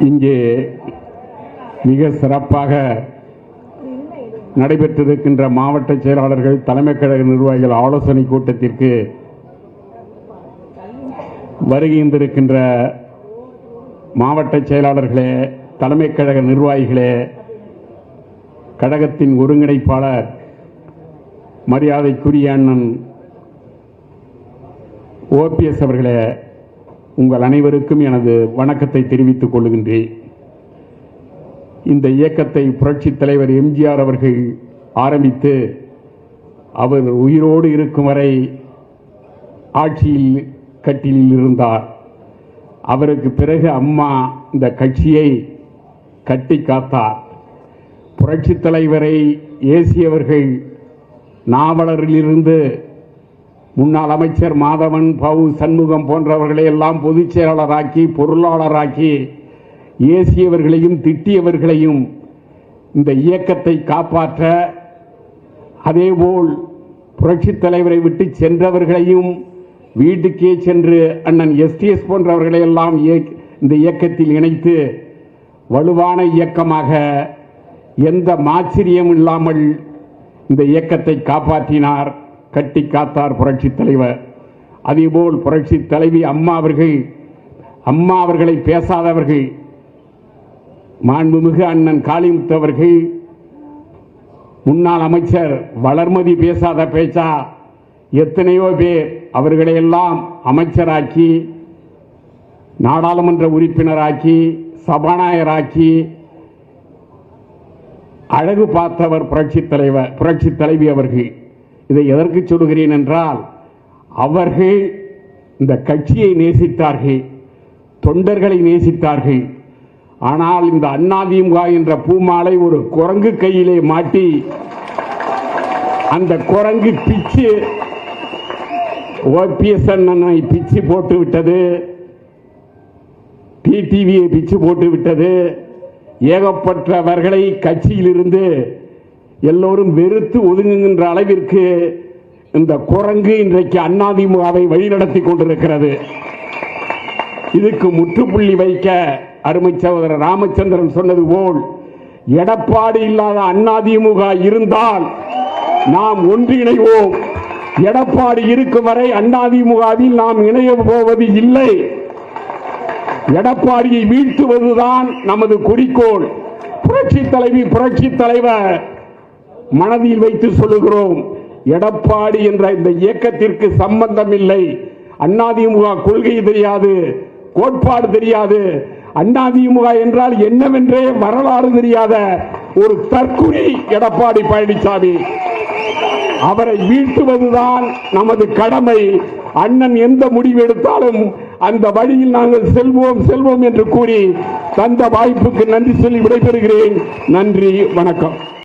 இங்கே மிக சிறப்பாக நடைபெற்றிருக்கின்ற மாவட்ட செயலாளர்கள் தலைமை கழக நிர்வாகிகள் ஆலோசனை கூட்டத்திற்கு வருகின்றிருக்கின்ற மாவட்ட செயலாளர்களே தலைமை கழக நிர்வாகிகளே கழகத்தின் ஒருங்கிணைப்பாளர் மரியாதைக்குரிய அண்ணன் ஓபிஎஸ் அவர்களே உங்கள் அனைவருக்கும் எனது வணக்கத்தை தெரிவித்துக் கொள்கின்றேன். இந்த இயக்கத்தை புரட்சித் தலைவர் எம்ஜிஆர் அவர்கள் ஆரம்பித்து அவர் உயிரோடு இருக்கும் வரை ஆட்சியில் கட்டிலில் இருந்தார். அவருக்கு பிறகு அம்மா இந்த கட்சியை கட்டி காத்தார். புரட்சித் தலைவரை ஏசியவர்கள் நாவலரிலிருந்து முன்னாள் அமைச்சர் மாதவன் பவு சண்முகம் போன்றவர்களை எல்லாம் பொதுச் செயலாளராக்கி பொருளாளராக்கி ஏசியவர்களையும் திட்டியவர்களையும் இந்த இயக்கத்தை காப்பாற்ற அதேபோல் புரட்சித் தலைவரை விட்டு சென்றவர்களையும் வீட்டுக்கே சென்று அண்ணன் எஸ்டிஎஸ் போன்றவர்களை எல்லாம் இந்த இயக்கத்தில் இணைத்து வலுவான இயக்கமாக எந்த மாச்சரியம் இல்லாமல் இந்த இயக்கத்தை காப்பாற்றினார். கட்டி காத்தார் புரட்சித் தலைவர். அதேபோல் புரட்சித் தலைவி அம்மா அவர்கள் அம்மா அவர்களை பேசாதவர்கள் மாண்புமிகு அண்ணன் காளிமுத்து அவர்கள் முன்னாள் அமைச்சர் வளர்மதி பேசாத பேச்சா எத்தனையோ பேர் அவர்களையெல்லாம் அமைச்சராக்கி நாடாளுமன்ற உறுப்பினராக்கி சபாநாயகராக்கி அழகு பார்த்தவர் புரட்சித் தலைவர் புரட்சித் தலைவி அவர்கள். இதை எதற்கு சொல்கிறேன் என்றால் அவர்கள் இந்த கட்சியை நேசித்தார்கள் தொண்டர்களை நேசித்தார்கள். ஆனால் இந்த அண்ணாதிமுக என்ற பூமாலை ஒரு குரங்கு கையிலே மாட்டி அந்த குரங்கு பிச்சு ஓபிஎஸ் அண்ணனை பிச்சு போட்டு விட்டது டிடிவியை பிச்சு போட்டு விட்டது. ஏகப்பட்டவர்களை கட்சியிலிருந்து எல்லோரும் வெறுத்து ஒதுங்குகின்ற அளவிற்கு இந்த குரங்கு இன்றைக்கு அண்ணாதிமுகவை வழிநடத்தி கொண்டிருக்கிறது. இதுக்கு முற்றுப்புள்ளி வைக்க அருமை சகோதரர் ராமச்சந்திரன் சொன்னது போல் எடப்பாடி இல்லாத அண்ணாதிமுக இருந்தால் நாம் ஒன்றிணைவோம். எடப்பாடி இருக்கும் வரை அண்ணாதிமுகவில் நாம் இணைய போவது இல்லை. எடப்பாடியை வீழ்த்துவதுதான் நமது குறிக்கோள். புரட்சி தலைவி புரட்சி தலைவர் மனதில் வைத்து சொல்லுகிறோம். எடப்பாடி என்ற இந்த இயக்கத்திற்கு சம்பந்தம் இல்லை. அதிமுக கொள்கை தெரியாது கோட்பாடு தெரியாது. அதிமுக என்றால் என்னவென்றே வரலாறு தெரியாத ஒரு தற்குறி எடப்பாடி பழனிசாமி. அவரை வீழ்த்துவதுதான் நமது கடமை. அண்ணன் எந்த முடிவு எடுத்தாலும் அந்த வழியில் நாங்கள் செல்வோம் செல்வோம் என்று கூறி தந்த வாய்ப்புக்கு நன்றி சொல்லி விடைபெறுகிறேன். நன்றி வணக்கம்.